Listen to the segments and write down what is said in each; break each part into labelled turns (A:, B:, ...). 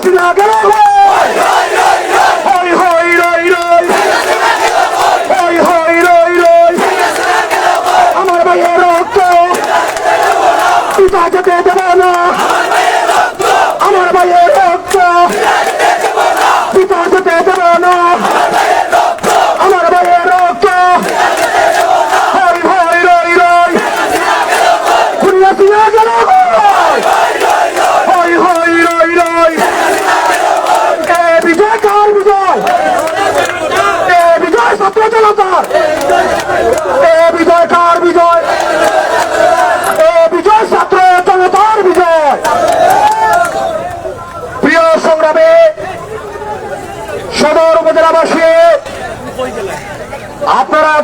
A: কাটিনা গেলে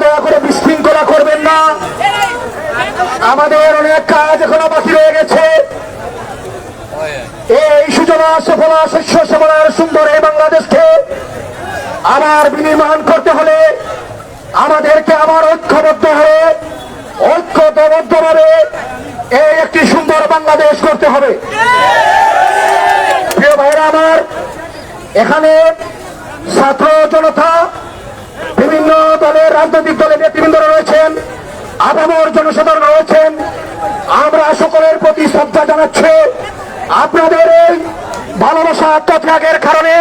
A: দয়া করে বিশৃঙ্খলা করবেন না। আমাদের অনেক কাজ এখনও বাকি রয়ে গেছে। এই সূচনা সফলা শস্য সফলার সুন্দর এই বাংলাদেশকে আবার বিনির্মাণ করতে হলে আমাদেরকে আবার ঐক্যবদ্ধ হয়ে, ঐক্যবদ্ধভাবে এই একটি সুন্দর বাংলাদেশ করতে হবে। প্রিয় ভাইরা আমার, এখানে ছাত্র জনতা বিভিন্ন দলের রাজনৈতিক দলের নেতৃবৃন্দরা রয়েছেন, আপামর জনসাধারণ রয়েছেন। আমরা সকলের প্রতি শ্রদ্ধা জানাচ্ছি। আপনাদের এই ভালোবাসা আত্মত্যাগের কারণে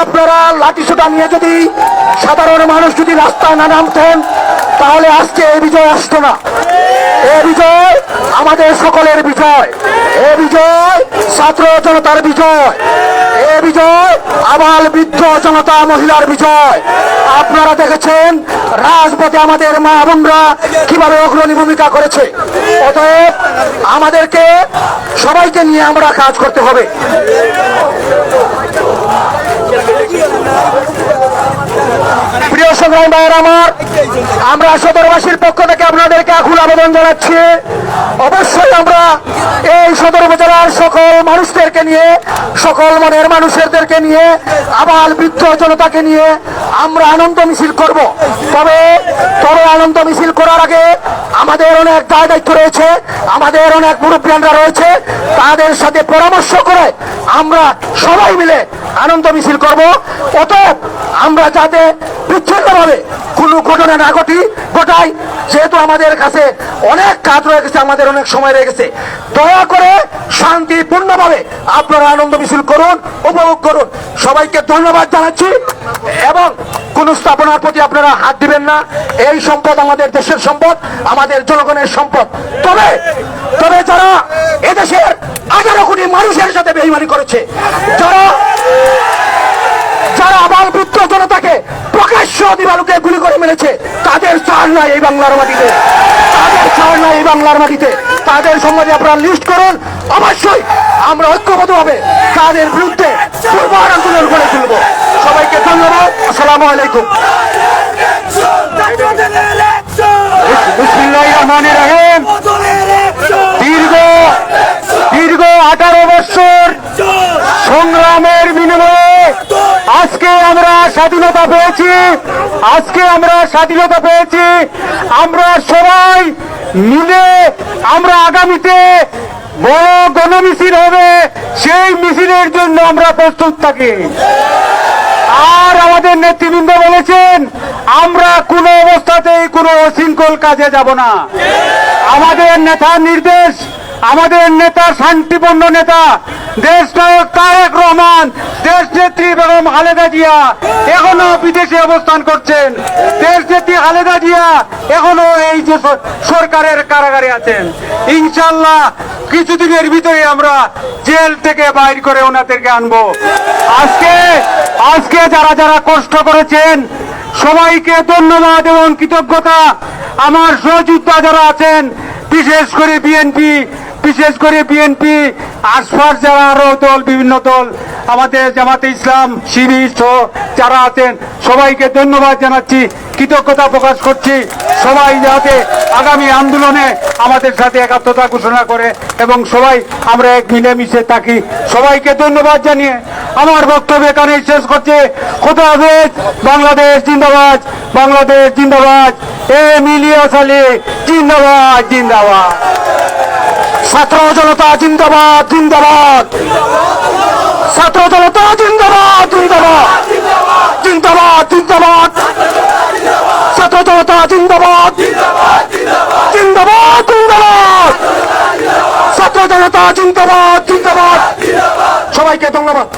A: আপনারা লাঠিসোটা নিয়ে যদি সাধারণ মানুষ যদি রাস্তায় না নামতেন, তাহলে আজকে এই বিজয় আসতো না। এ বিজয় আমাদের সকলের বিজয়। এ বিজয় ছাত্র জনতার বিজয়। এ বিজয়, আবাল বৃদ্ধ জনতা মহিলার বিজয়। আপনারা দেখেছেন, রাজপথে আমাদের মা বোনরা কীভাবে অগ্রণী ভূমিকা করেছে। অতএব আমাদেরকে সবাইকে নিয়ে আমরা কাজ করতে হবে। প্রিয় সংগ্রাম ভাইয়ের আমার, আমরা সদরবাসীর পক্ষ থেকে আপনাদেরকে আকুল আবেদন জানাচ্ছি। অবশ্যই আমরা এই সদর উপজেলার সকল মানুষদেরকে নিয়ে, সকল মনের মানুষদেরকে নিয়ে, আবাল বৃদ্ধ জনতাকে নিয়ে আমরা আনন্দ মিছিল করব। তবে তবে আনন্দ মিছিল করার আগে আমাদের অনেক দায় দায়িত্ব রয়েছে, আমাদের অনেক মুরব্বীরা রয়েছে, তাদের সাথে পরামর্শ করে আমরা সবাই মিলে আনন্দ মিছিল করব। অতএব, আমরা যাতে বিচ্ছিন্নভাবে কোনো ঘটনা না ঘটি, ঘটাই। যেহেতু আমাদের কাছে অনেক কাজ রয়ে গেছে, আমাদের অনেক সময় রয়ে গেছে। দয়া করে শান্তিপূর্ণভাবে আপনারা আনন্দ মিছিল করুন, উপভোগ করুন। সবাইকে ধন্যবাদ জানাচ্ছি এবং কোন স্থাপনার প্রতি আপনারা হাত দিবেন না। এই সম্পদ আমাদের দেশের সম্পদ, আমাদের জনগণের সম্পদ। তবে তবে যারা এদেশের আঠারো কোটি মানুষের সাথে বেইমানি করেছে, যারা যারা আবার বৃত্ত জনতাকে প্রকাশ্য দিবালুকে গুলি করে মেরেছে। তাদের চার নাই এই বাংলার মাটিতে। তাদের চার নাই এই বাংলার মাটিতে। তাদের সম্বন্ধে আপনারা লিস্ট করুন। অবশ্যই আমরা ঐক্যবদ্ধ হবে তাদের বিরুদ্ধে দুর্বার আন্দোলন করে তুলব। সবাইকে ধন্যবাদ। আসসালামু আলাইকুম। দীর্ঘ দীর্ঘ আঠারো বছর সংগ্রামের বিনিময়ে আজকে আমরা স্বাধীনতা পেয়েছি। আজকে আমরা স্বাধীনতা পেয়েছি। আমরা সবাই মিলে আমরা আগামীতে বড় গণমিছিল হবে। সেই মিছিলের জন্য আমরা প্রস্তুত থাকি। আর আমাদের নেতৃবৃন্দ বলেছেন, আমরা কোনো অবস্থাতেই কোনো অশৃঙ্খল কাজে যাব না। আমাদের নেতার নির্দেশ আমাদের নেতা, শান্তিপূর্ণ নেতা দেশ নায়ক তারেক রহমান দেশ নেত্রী বেগম খালেদা জিয়া এখনও বিদেশে অবস্থান করছেন। দেশ নেত্রী খালেদা জিয়া এখনও এই যে সরকারের কারাগারে আছেন। ইনশাল্লাহ কিছুদিনের ভিতরে আমরা জেল থেকে বাইর করে ওনাদেরকে আনব। আজকে আজকে যারা যারা কষ্ট করেছেন, সবাইকে ধন্যবাদ এবং কৃতজ্ঞতা। আমার সহযোদ্ধা যারা আছেন, বিশেষ করে বিএনপি বিশেষ করে বিএনপি আশফার যারা আরও দল, বিভিন্ন দল, আমাদের জামাতে ইসলাম, শিবির যারা আছেন, সবাইকে ধন্যবাদ জানাচ্ছি, কৃতজ্ঞতা প্রকাশ করছি। সবাই যাতে আগামী আন্দোলনে আমাদের সাথে একাত্মতা ঘোষণা করে এবং সবাই আমরা এক মিলেমিশে থাকি। সবাইকে ধন্যবাদ জানিয়ে আমার বক্তব্য এখানে শেষ করছে। খোদা হাফেজ, বাংলাদেশ জিন্দাবাদ বাংলাদেশ জিন্দাবাদ, এ মিলিয়া সালে জিন্দাবাদ জিন্দাবাদ। ছাত্র জনতা জিন্দাবাদ জিন্দাবাদ। ছাত্র জনতা জিন্দাবাদ জিন্দাবাদ। জিন্দাবাদ জিন্দাবাদ। ছাত্র জনতা জিন্দাবাদ জিন্দাবাদ। জিন্দাবাদ ছাত্র জনতা জিন্দাবাদ জিন্দাবাদ। সবাইকে ধন্যবাদ।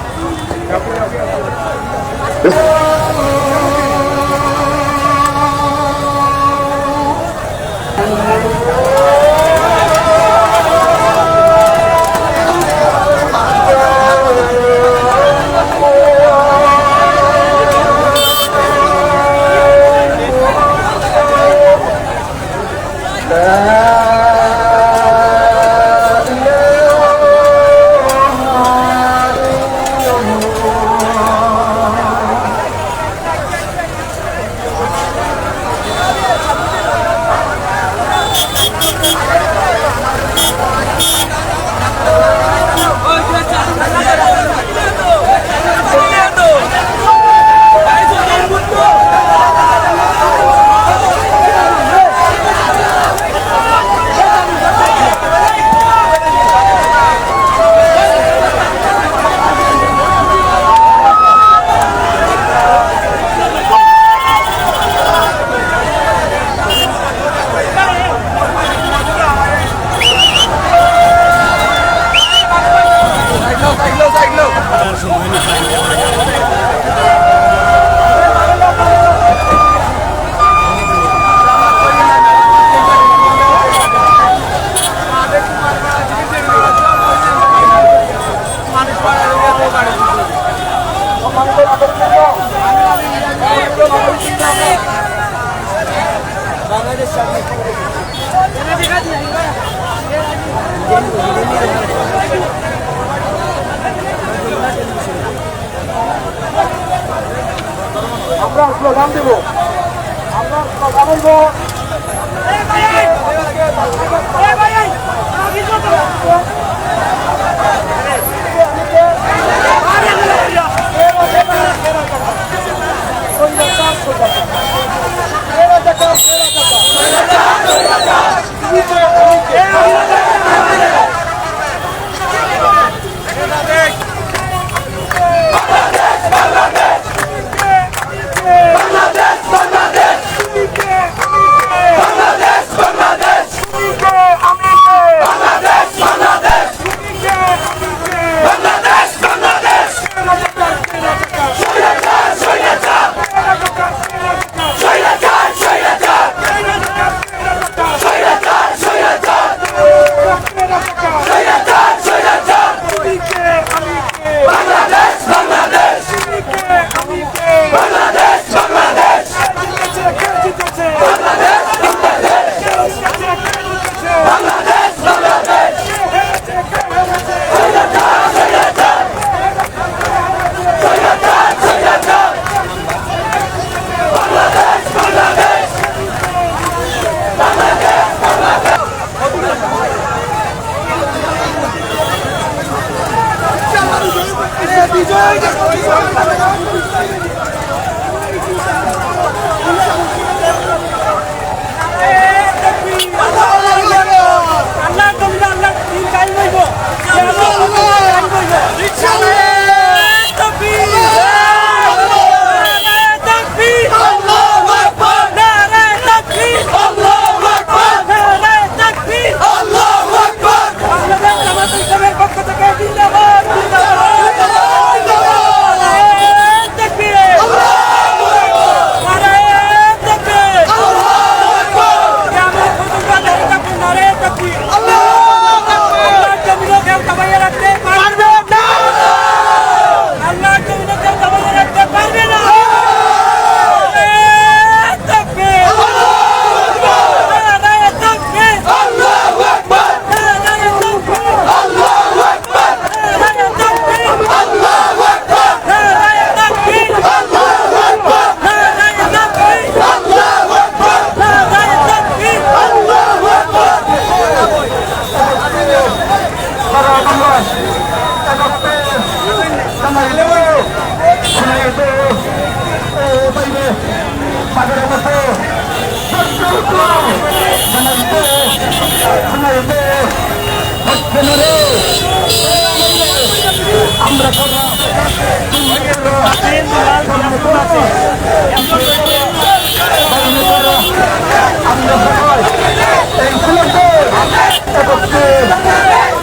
A: একত্রে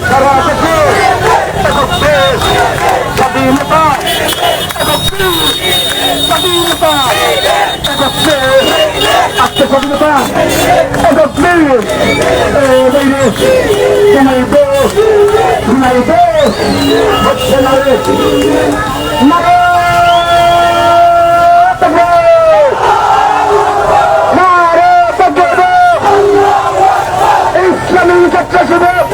A: সারা দেশে একত্রে স্বাধীনতা একত্রে স্বাধীনতা একত্রে আত্মস্বাধীনতা একত্রে শুনাইবে শুনাইবে হচ্ছে না রে মারে নারে তকবীর ইসলামী ছাত্র শিবির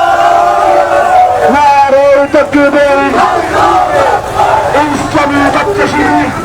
A: তকবীর ইসলামী ছাত্র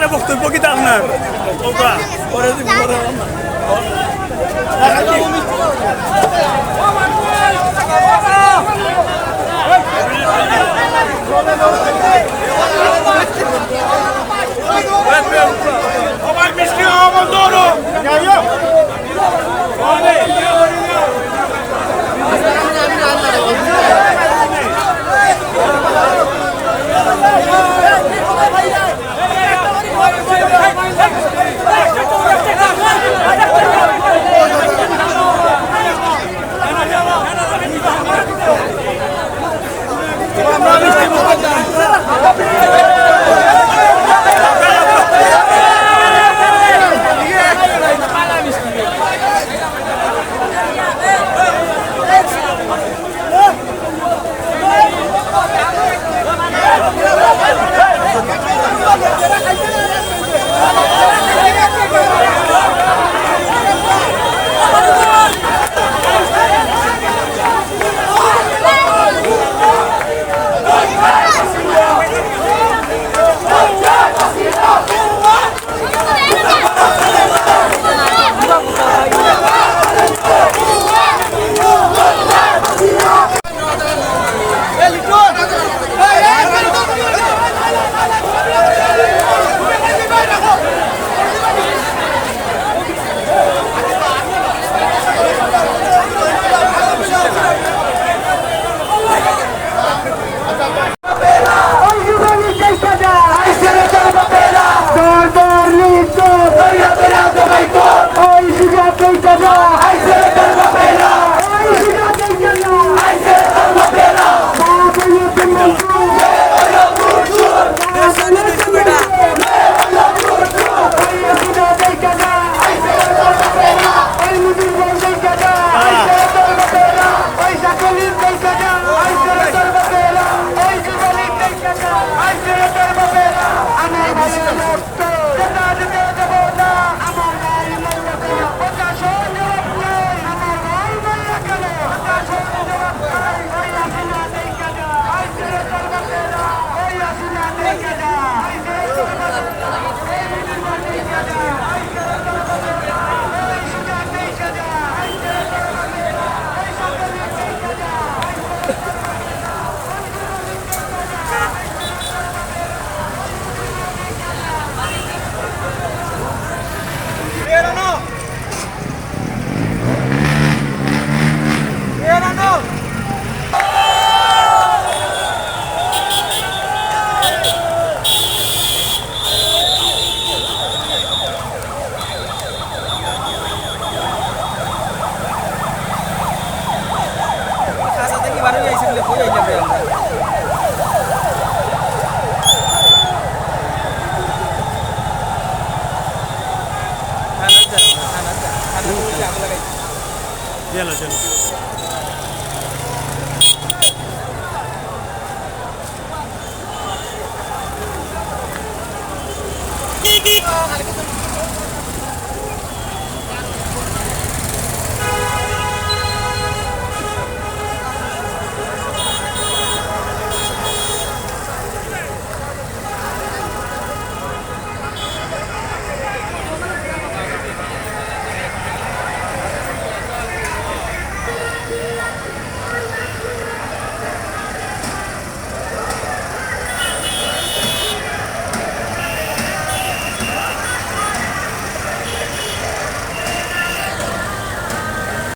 B: একটা বক্তব্য কি আপনার ওটা পরে দিন পরে আমার মিষ্টি আমার দৌড়ো